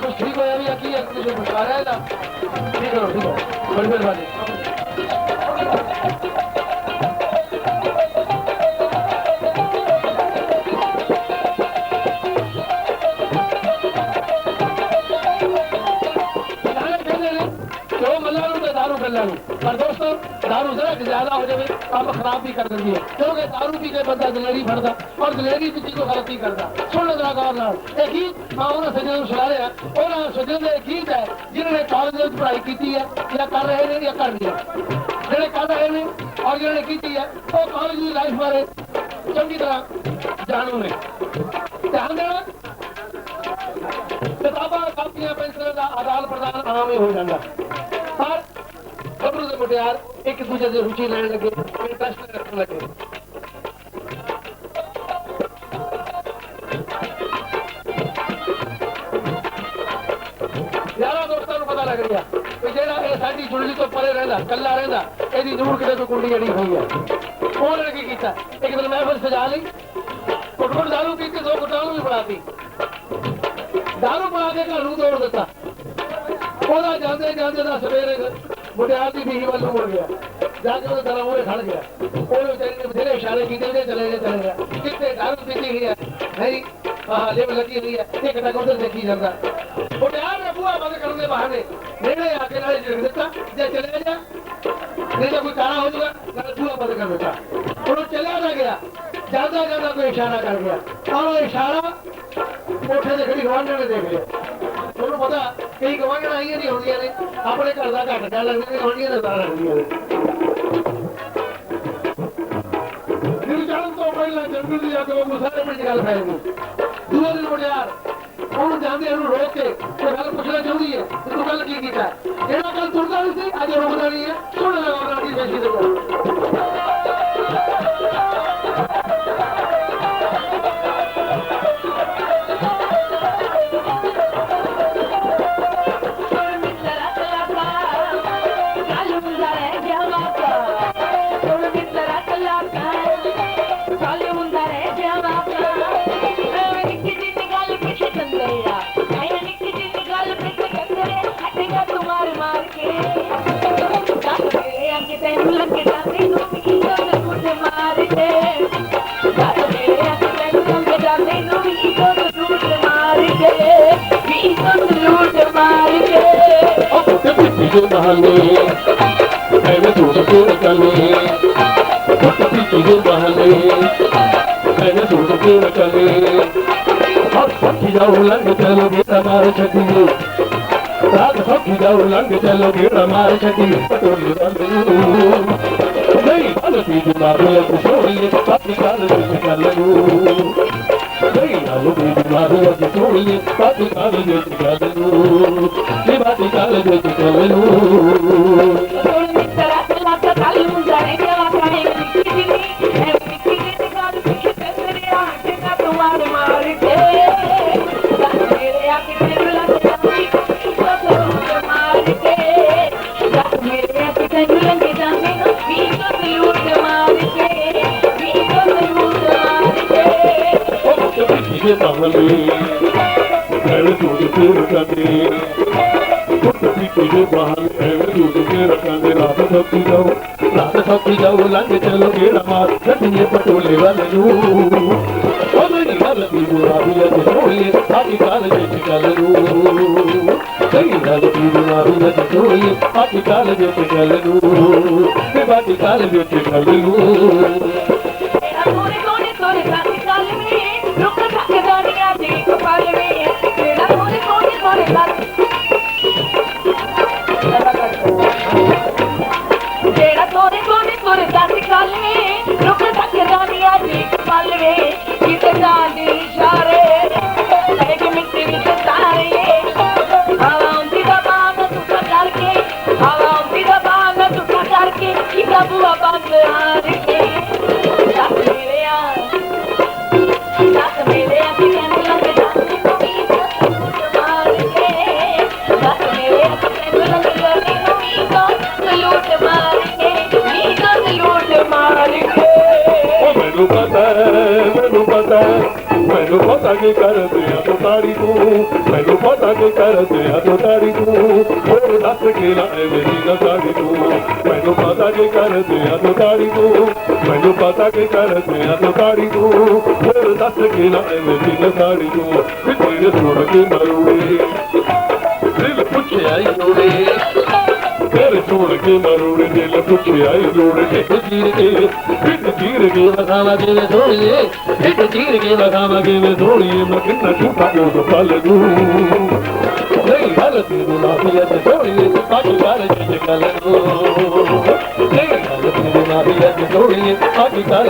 सब ठीक होया भी आकी एक से बुला रहा है ना ठीक है ठीक है बड़ी मेहरबानी पर दोस्तों ਜ਼ਰਾ ਕੁ ਜ਼ਿਆਦਾ ਹੋ ਜਾਵੇ ਕੰਮ ਖਰਾਬ ਵੀ ਕਰ ਦਿੰਦੀ ਹੈ ਕਿਉਂਕਿ ਦਾਰੂ ਪੀ ਕੇ ਬੰਦਾ ਦਲੇਰੀ ਫੜਦਾ ਔਰ ਦਲੇਰੀ ਵਿੱਚ ਹੀ ਕੋਈ ਗਲਤੀ ਕਰਦਾ ਸੁਣ ਜਰਾ ਗੌਰ ਨਾਲ ਇਹ ਗੀਤ ਮੈਂ ਉਹਨਾਂ ਸੱਜਣ ਨੂੰ ਸੁਣਾ ਰਿਹਾ ਉਹਨਾਂ ਸੱਜਣ ਦੇ ਗੀਤ ਹੈ ਜਿਨ੍ਹਾਂ ਨੇ ਕਾਲਜ ਵਿੱਚ ਪੜ੍ਹਾਈ ਕੀਤੀ ਹੈ ਜਾਂ ਕਰ ਰਹੇ ਨੇ ਜਾਂ ਕਰ ਰਹੀ ਹੈ ਜਿਹੜੇ ਕਰ ਰਹੇ ਨੇ ਔਰ ਜਿਹਨਾਂ ਨੇ ਕੀਤੀ ਹੈ ਉਹ ਕਾਲਜ ਦੀ ਲਾਈਫ ਬਾਰੇ ਚੰਗੀ ਤਰ੍ਹਾਂ ਜਾਣੂ ਨੇ ਧਿਆਨ ਦੇਣਾ ਕਿਤਾਬਾਂ ਕਾਪੀਆਂ ਪੈਨਸਲਾਂ ਦਾ ਆਦਾਨ ਪ੍ਰਦਾਨ ਆਮ ਹੀ ਹੋ ਜਾਂਦਾ ਪਰ ਗੱਭਰੂ ਦੇ ਮੁਟਿਆਰ ਇੱਕ ਦੂਜੇ ਦੀ ਰੁਚੀ ਲੈਣ ਲੱਗੇ ਇੰਟਰਸਟ ਰੱਖਣ ਲੱਗੇ। ਯਾਰਾ ਦੋਸਤਾਂ ਨੂੰ ਪਤਾ ਲੱਗ ਰਿਹਾ ਕਿ ਜਿਹੜਾ ਇਹ ਸਾਡੀ ਜੁੜਲੀ ਤੋਂ ਪਰੇ ਰਹਿੰਦਾ ਕੱਲਾ ਰਹਿੰਦਾ, ਇਹਦੀ ਜ਼ਰੂਰ ਕਿਤੇ ਤੋਂ ਕੁੰਡੀ ਅੜੀ ਹੋਈ ਹੈ। ਉਹਨਾਂ ਨੇ ਕੀ ਕੀਤਾ? ਇੱਕ ਦਿਨ ਮਹਿਫਲ ਸਜਾ ਲਈ ਕੁੱਟ ਕੁੱਟ ਦਾਰੂ ਪੀਤੀ ਦੋ ਗੁੱਟਾਂ ਨੂੰ ਵੀ ਬਣਾਤੀ ਦਾਰੂ ਪਾ ਕੇ ਘਰ ਨੂੰ ਤੋੜ ਦਿੱਤਾ। ਉਹਦਾ ਜਾਂਦੇ ਜਾਂਦੇ ਦਾ ਸਵੇਰੇ ਮੁਟਿਆਰ ਦੀ ਬੀਹੀ ਵੱਲ ਨੂੰ ਗਿਆ। ਜਾ ਕੇ ਉਹਦੇ ਦਰਾਂ ਮੂਹਰੇ ਖੜ ਗਿਆ। ਉਹਨੇ ਵਿਚਾਰੀ ਨੇ ਬਥੇਰੇ ਇਸ਼ਾਰੇ ਕੀਤੇ, ਉਹਦੇ ਚਲੇ ਗਏ, ਚਲੇ ਗਿਆ ਕਿੱਥੇ ਦਾਰੂ ਪੀਤੀ ਹੋਈ ਹੈ ਨਹੀਂ, ਆਹ ਲਿਵ ਲੱਗੀ ਹੋਈ ਹੈ ਇੱਕ ਟਕ ਉਧਰ ਦੇਖੀ ਜਾਂਦਾ। ਮੁਟਿਆਰ ਨੇ ਬੂਹਾ ਬੰਦ ਕਰਨ ਦੇ ਬਹਾਨੇ ਨੇੜੇ ਆ ਕੇ ਨਾਲੇ ਜਿਰਕ ਦਿੱਤਾ, ਜੇ ਚਲੇ ਜਾ ਨਹੀਂ ਤਾਂ ਕੋਈ ਕਾਣਾ ਹੋ ਜਾਊਗਾ, ਨਾਲੇ ਬੂਹਾ ਬੰਦ ਕਰ ਦਿੱਤਾ। ਉਹਨੂੰ ਚਲਿਆ ਨਾ ਗਿਆ, ਜਾਂਦਾ ਜਾਂਦਾ ਕੋਈ ਇਸ਼ਾਰਾ ਕਰ ਗਿਆ। ਔਰ ਉਹ ਇਸ਼ਾਰਾ ਕੋਠੇ ਦੇ ਖੜੀ ਗਵਾਂਢਣ ਨੇ ਦੇਖ ਲਿਆ। ਤੁਹਾਨੂੰ ਪਤਾ ਕਈ ਗਵਾਂਢਣ ਆਈਆਂ ਨਹੀਂ ਹੁੰਦੀਆਂ ਨੇ। ਆਪਣੇ ਘਰ ਦਾ ਘੱਟ ਡਰ ਲੈਂਦੇ ਨੇ ਗਵਾਂਢੀਆਂ ਦਾ ਡਰ ਲੱਗਦੀਆਂ ਨੇ। ਦਿਲ ਜਾਣ ਤੋਂ ਪਹਿਲਾਂ ਜੰਗਲ ਦੀ ਅੱਗ ਵਾਂਗੂ ਸਾਰੇ ਪਿੰਡ ਗੱਲ ਫੈਲ ਗਈ। ਦੂਏ ਦਿਨ ਮੁੰਡਿਆਰ ਉਹਨੂੰ ਜਾਂਦੇ ਉਹਨੂੰ ਰੋਕ ਕੇ, ਤੇ ਗੱਲ ਪੁੱਛਣਾ ਚਾਹੁੰਦੀ ਹੈ ਕਿ ਤੂੰ ਗੱਲ ਕੀ ਕੀਤਾ? ਜਿਹੜਾ ਗੱਲ ਤੁਰਦਾ ਨਹੀਂ ਸੀ, ਅੱਜ ਰੋਕਦਾ ਨਹੀਂ ਹੈ ਸੁਣ ਲੈ ਉਹਨਾਂ ਦੀ ਬੇਇੱਜ਼ਤੀ ਦੇ ਮਾਰ ਕੇ। ਉਹ ਕੁੱਤੇ ਪਿੱਛੇ ਜੋ ਬਹਾਨੇ ਐਵੇਂ ਤੂੰ ਸਪੋਰ ਕਰਨੇ ਕੁੱਤੇ ਪਿੱਛੇ ਜੋ ਬਹਾਨੇ ਐਵੇਂ ਤੂੰ ਸਪੋਰ ਕਰਨੇ ਹੱਥ ਸੱਚੀ ਜਾਉ ਲੰਘ ਚਲੋ ਗੇੜਾ ਮਾਰ ਛੱਡੀਏ ਰਾਤ ਸੱਚੀ ਜਾਉ ਲੰਘ ਚਲੋ ਗੇੜਾ ਮਾਰ ਛੱਡੀਏ ਪਟੋਲੀ ਰੰਗ ਨੂੰ ਨਹੀਂ ਬਲਤੀ ਦੀ ਮਾਰ ਲੈ ਕੁਸ਼ੋਲੀ ਪਾਪੀ ਕਾਲ ਵਿੱਚ ਕਰ ਲੂ ਨਹੀਂ ਆਲੂ ਦੀ ਮਾਰ ਜਾਉ ਲੰਘ ਚਲੋ ਗੇੜਾ ਮਾਰ ਛੱਡੀਏ ਪਟੋਲੇ ਵੱਲ ਨੂੰ ਉਹ ਗੱਲ ਦੀ ਗੁਰਾਬੀ ਲੈ ਛੋੜੀਏ ਆਦੀ ਕਾਲ ਵਿੱਚ ਚੱਲ ਨੂੰ ਕਈ ਗੱਲ ਦੀ ਗੁਰਾਬੀ ਲੈ ਛੋੜੀਏ ਆਦੀ ਕਾਲ ਵਿੱਚ ਚੱਲ ਨੂੰ ਤੇ ਬਾਦੀ ਕਾਲ ਵਿੱਚ ਚੱਲ ਨੂੰ ਦਾਨੀਆਂ ਦੇ। پا جي تون پنهنجو پا ديا تاري تون دس کي نه तोड़ के मरुड़ के लपुच आये जोड़ के बिचीर के बिट चीर के बखामा के में तोड़ी है बिट चीर के बखामा के में तोड़ी है मगर न छुपा उस पाल दूँ नहीं पाल दूँ माफी है तो तोड़ी है तो पाल पाल चीज कर दूँ नहीं पाल दूँ माफी है तो तो पाल पाल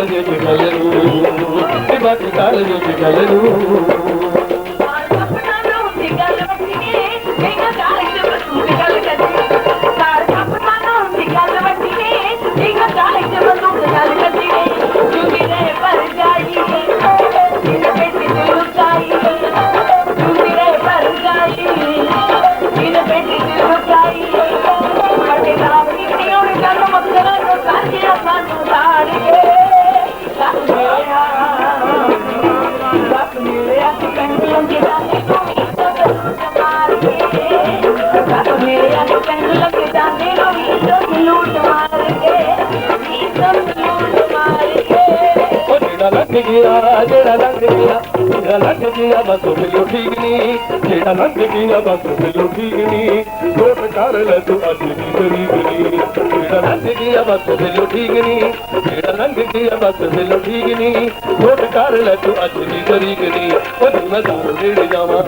ਲੰਘ ਗਿਆ ਜਿਹੜਾ ਲੰਘ ਗਿਆ ਜਿਹੜਾ ਲੰਘ ਗਿਆ ਬਸ ਉਹ ਮੈਨੂੰ ਠੀਕ ਨਹੀਂ ਜਿਹੜਾ ਲੰਘ ਗਿਆ ਬਸ ਉਹ ਮੈਨੂੰ ਠੀਕ ਨਹੀਂ ਦੋਟ ਕਰ ਲੈ ਤੂੰ ਅੱਜ ਦੀ ਤਰੀਕ ਨਹੀਂ ਜਿਹੜਾ ਲੰਘ ਗਿਆ ਬਸ ਉਹ ਮੈਨੂੰ ਠੀਕ ਨਹੀਂ ਜਿਹੜਾ ਲੰਘ ਗਿਆ ਬਸ ਉਹ ਮੈਨੂੰ ਠੀਕ ਨਹੀਂ ਦੋਟ ਕਰ ਲੈ ਤੂੰ ਅੱਜ ਦੀ ਤਰੀਕ ਨਹੀਂ ਉਹ ਤੂੰ ਮੈਂ ਦਾਰੂ ਨੇੜੇ ਜਾਵਾਂ,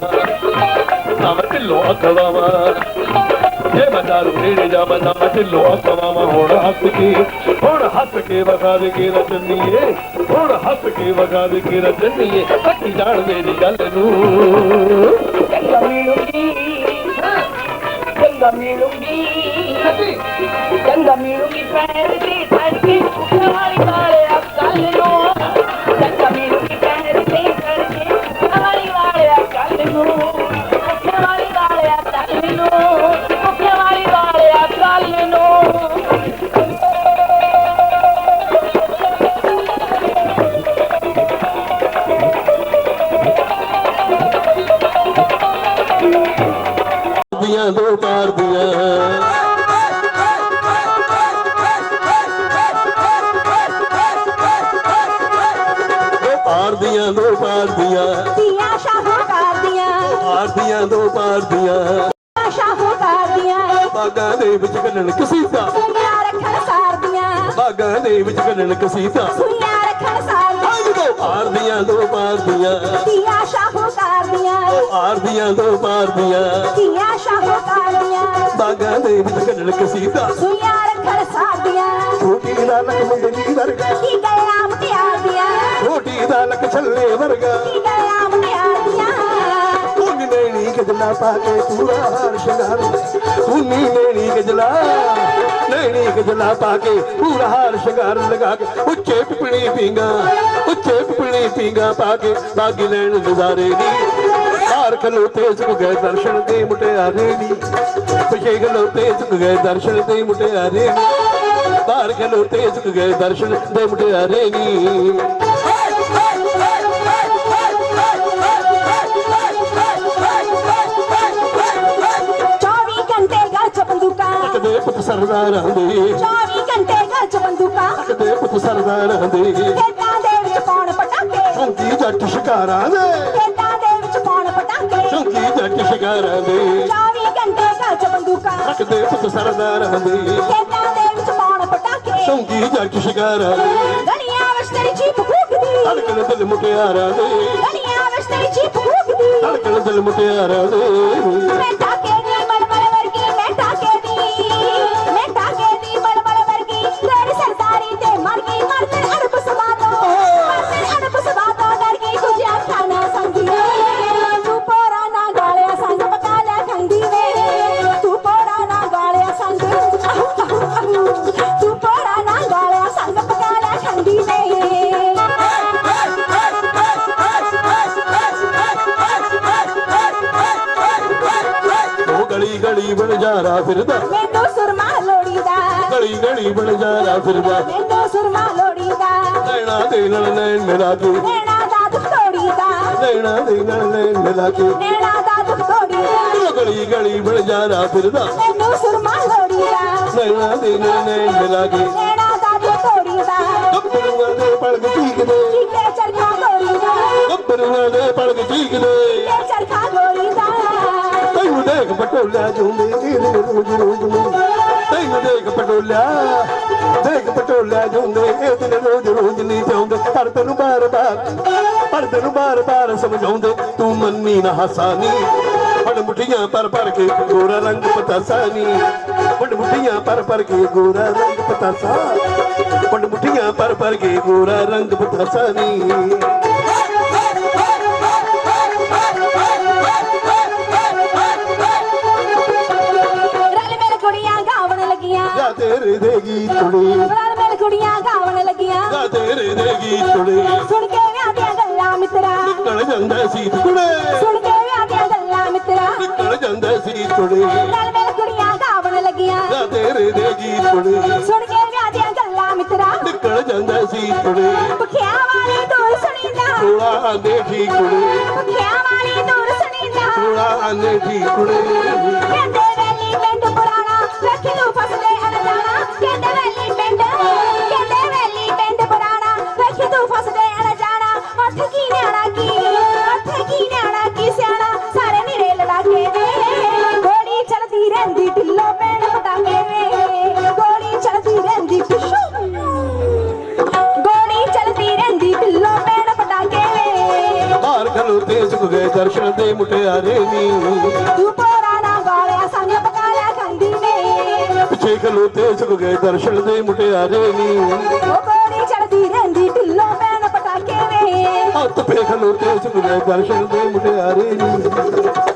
ਨਾ ਮੈਂ ਢਿੱਲੋਂ ਅਖਵਾਵਾਂ ਜੇ ਮੈਂ ਦਾਰੂ ਨੇੜੇ ਜਾਵਾਂ, ਨਾ ਮੈਂ ਢਿੱਲੋਂ ਅਖਵਾਵਾਂ ਹੁਣ ਹੱਸ ਕੇ, ਹੁਣ ਹੱਸ ਕੇ ਵਖਾ ਦੇ ਕੇ ਰਚਨੀਏ। ਹੁਣ ਹੱਸ ਕੇ ਵਖਾ ਦੇ ਕੇ ਰਚਨੀਏ ਅੱਖੀ ਜਾਣ ਮੇਰੀ ਗੱਲ ਨੂੰ ਚੰਗਾ ਮਿਲੂਗੀ ਚੰਗਾ ਮਿਲੂਗੀ ਚੰਗਾ ਮਿਲੂਗੀ ਪੈਰ ਤੇ ਫੜ ਕੇ ਕੁਹਾਲੀ ਦੋ ਪਾਰ ਦੀਆਂ ਸ਼ਾਹੂਕਾਰ ਬਾਗਾਂ ਦੇ ਵਿੱਚ ਗੱਲਣ ਕਸੀਦਾ। ਸੁਈਆਂ ਰੱਖਣ ਸਾਰ ਬਾਗਾਂ ਦੇ ਵਿੱਚ ਗੱਲਣ ਕਸੀਦਾ। ਸੁਈਆਂ ਰੱਖਣ ਸਾਰ ਦੀਆਂ ਪੰਜ ਦੋ ਪਾਰ ਦੀਆਂ ਦੋ ਪਾਰ ਦੀਆਂ ਦੀਆਂ ਦੋ ਪਾਰ ਦੀਆਂ ਦੀਆਂ ਸ਼ਾਹੂਕਾਰ ਦੀਆਂ ਬਾਗਾਂ ਦੇ ਵਿੱਚ ਗੱਲਣ ਕਸੀਦਾ। ਸੁਈਆਂ ਰੱਖਣ ਸਾਰ ਛੋਟੀ ਦਾ ਲੱਕ ਮੁੰਦਰੀ ਵਰਗਾ। ਕੀ ਗਿਆ ਮੁਟਿਆਰ ਦੀਆਂ ਛੋਟੀ ਦਾ ਨਕ ਛੱਲੇ ਵਰਗਾ। ਕੀ ਨੈਣੀ ਪਾ ਕੇ ਪੂਰਾ ਹਾਰ ਸ਼ਿੰਗਾਰ ਉਨੀ ਨੈਣੀ ਗਜਲਾ ਨੈਣੀ ਗਜਲਾ ਪਾ ਕੇ ਪੂਰਾ ਹਾਰ ਸ਼ਿੰਗਾਰ ਲਗਾ ਕੇ। ਉੱਚੇ ਪਿਪਣੀ ਪੀਂਗਾ ਉੱਚੇ ਪਿਪਣੀ ਪੀਂਗਾ ਪਾ ਕੇ ਬਾਗੀ ਲੈਣ ਨਜ਼ਾਰੇ ਦੀ ਹਾਰ ਖਲੋਤੇ ਝੁਕ ਗਏ ਦਰਸ਼ਨ ਦੇ ਮੁਟਿਆਰੇ ਦੀ ਪਿਛੇ ਖਲੋਤੇ ਝੁਕ ਗਏ ਦਰਸ਼ਨ ਦੇ ਮੁਟਿਆਰੇ ਦੀ ਬਾਹਰ ਖਲੋਤੇ ਝੁਕ ਗਏ ਦਰਸ਼ਨ ਦੇ ਮੁਟਿਆਰੇ ਦੀ ਸਰਦਾਰਾਂ ਦੇ। 24 ਘੰਟੇ ਘਰ ਚ ਬੰਦੂਕਾਂ ਕਦੇ ਪੁੱਤ ਸਰਦਾਰਾਂ ਦੇ। ਖੇਤਾਂ ਦੇ ਵਿੱਚ ਪਾਉਣ ਪਟਾਕੇ। ਚੌਂਕੀ ਜੱਟ ਸ਼ਿਕਾਰਾਂ ਦੇ। ਖੇਤਾਂ ਦੇ ਵਿੱਚ ਪਾਉਣ ਪਟਾਕੇ। ਚੌਂਕੀ ਜੱਟ ਸ਼ਿਕਾਰਾਂ ਦੇ। 24 ਘੰਟੇ ਘਰ ਚ ਬੰਦੂਕਾਂ ਰੱਖਦੇ ਪੁੱਤ ਸਰਦਾਰਾਂ ਦੇ। ਖੇਤਾਂ ਦੇ ਵਿੱਚ ਪਾਉਣ ਪਟਾਕੇ। ਚੌਂਕੀ ਜੱਟ ਸ਼ਿਕਾਰਾਂ ਦੇ। ਗਲੀਆਂ ਵਿੱਚ ਤੇਰੀ ਜੀਪ ਫੂਕਦੀ। ਧੜਕਣ ਦਿਲ ਮੁਟਿਆਰਾਂ ਦੇ। ਗਲੀਆਂ ਵਿੱਚ ਤੇਰੀ ਜੀਪ ਫੂਕਦੀ। ਧੜਕਣ ਦਿਲ ਮੁਟਿਆਰਾਂ ਦੀ। ਬਲਜਾਰਾ ਫਿਰਦਾ। ਮੈਨੂੰ ਸੁਰਮਾ ਲੋੜੀਦਾ। ਗਲੀ ਗਲੀ ਬਲਜਾਰਾ ਫਿਰਦਾ। ਮੈਨੂੰ ਸੁਰਮਾ ਲੋੜੀਦਾ। ਨੈਣਾ ਦੇ ਨਾਲ ਨੈਣ ਮਿਲਾ ਕੇ। ਨੈਣਾ ਦਾ ਦੁੱਖ ਲੋੜੀਦਾ ਨੈਣਾ ਦੇ ਨਾਲ ਨੈਣ ਮਿਲਾ ਕੇ। ਨੈਣਾ ਦਾ ਦੁੱਖ ਲੋੜੀਦਾ ਗਲੀ ਗਲੀ ਬਲਜਾਰਾ ਫਿਰਦਾ। ਮੈਨੂੰ ਸੁਰਮਾ ਲੋੜੀਦਾ। ਨੈਣਾ ਦੇ ਨਾਲ ਨੈਣ ਮਿਲਾ ਕੇ। ਨੈਣਾ ਦਾ ਦੁੱਖ ਲੋੜੀਦਾ ਗੱਭਰੂਆਂ ਦੇ ਪਲਕ ਚੀਕਦੇ ਚੀਕੇ ਚਰਖਾ ਲੋੜੀਦਾ ਗੱਭਰੂਆਂ ਦੇ ਪਲਕ ਚੀਕਦੇ ਚੀਕੇ ਚਰਖਾ ਲੋੜੀਦਾ ਪਟੋਲਿਆ ਜੁੰਦੇ ਇਹਦੇ ਰੋਜ਼ ਰੋਜ਼ ਨੂੰ। ਤੈਨੂੰ ਦੇਖ ਪਟੋਲਿਆ ਦੇਖ ਪਟੋਲਿਆ ਜੁੰਦੇ ਇਹਦੇ ਰੋਜ਼ ਰੋਜ਼ ਨਹੀਂ ਚਾਹੁੰਦੇ ਪਰ ਤੈਨੂੰ ਬਾਰ ਬਾਰ, ਪਰ ਤੈਨੂੰ ਬਾਰ ਬਾਰ ਸਮਝਾਉਂਦੇ, ਤੂੰ ਮੰਨੀ ਨਾ ਹਸਾਨੀ। ਫੜ ਮੁੱਠੀਆਂ ਪਰ ਪਰ ਕੇ ਗੋਰਾ ਰੰਗ ਪਤਾਸਾ ਨੀ ਫੜ ਮੁੱਠੀਆਂ ਪਰ ਪਰ ਕੇ ਗੋਰਾ ਰੰਗ ਪਤਾਸਾ। ਫੜ ਮੁੱਠੀਆਂ ਪਰ ਪਰ ਕੇ ਗੋਰਾ ਰੰਗ ਪਤਾਸਾ ਕੁੜੇ ਰਲ ਮਿਲ ਕੁੜੀਆਂ ਗਾਵਣ ਲੱਗੀਆਂ। ਤੇਰੇ ਦੇ ਗੀਤ ਕੁੜੇ ਸੁਣ ਕੇ ਵਿਆਹ ਦੀਆਂ ਗੱਲਾਂ ਮਿੱਤਰਾ। ਨਿਕਲ ਜਾਂਦਾ ਸੀ ਕੁੜੇ ਸੁਣ ਕੇ ਵਿਆਹ ਦੀਆਂ ਗੱਲਾਂ ਮਿੱਤਰਾ। ਨਿਕਲ ਜਾਂਦਾ ਸੀ ਕੁੜੇ ਰਲ ਮਿਲ ਕੁੜੀਆਂ ਗਾਵਣ ਲੱਗੀਆਂ। ਤੇਰੇ ਦੇ ਗੀਤ ਕੁੜੇ ਸੁਣ ਕੇ ਵਿਆਹ ਦੀਆਂ ਗੱਲਾਂ ਮਿੱਤਰਾ। ਨਿਕਲ ਜਾਂਦਾ ਸੀ ਕੁੜੇ ਪਖਿਆ ਵਾਲੀ ਦੂਰ ਸੁਣੀਂਦਾ। ਥੋੜਾ ਠੀਕ ਕੁੜੇ ਪਖਿਆ ਵਾਲੀ ਦੂਰ ਸੁਣੀਂਦਾ। ਥੋੜਾ ਠੀਕ ਕੁੜੇ ਗਏ ਦਰਸ਼ਨ ਦੇ ਮੁਟਿਆਰੇ ਨੀ। ਤੂੰ ਪੋਰਾ ਨਾ ਗਾਲਿਆ ਸੰਗ ਪਕਾਲਿਆ ਖੰਦੀ ਨੇ। ਪਿੱਛੇ ਖਲੋਤੇ ਸੁਖ ਗਏ ਦਰਸ਼ਨ ਦੇ ਮੁਟਿਆਰੇ ਨੀ। ਉਹ ਗੋਲੀ ਚੜਦੀ ਰਹਿੰਦੀ ਢਿੱਲੋਂ ਪੈਣ ਪਟਾਕੇ ਵੇ ਹੱਥ ਪੇ ਖਲੋਤੇ ਸੁਖ ਗਏ ਦਰਸ਼ਨ ਦੇ ਮੁਟਿਆਰੇ ਨੀ।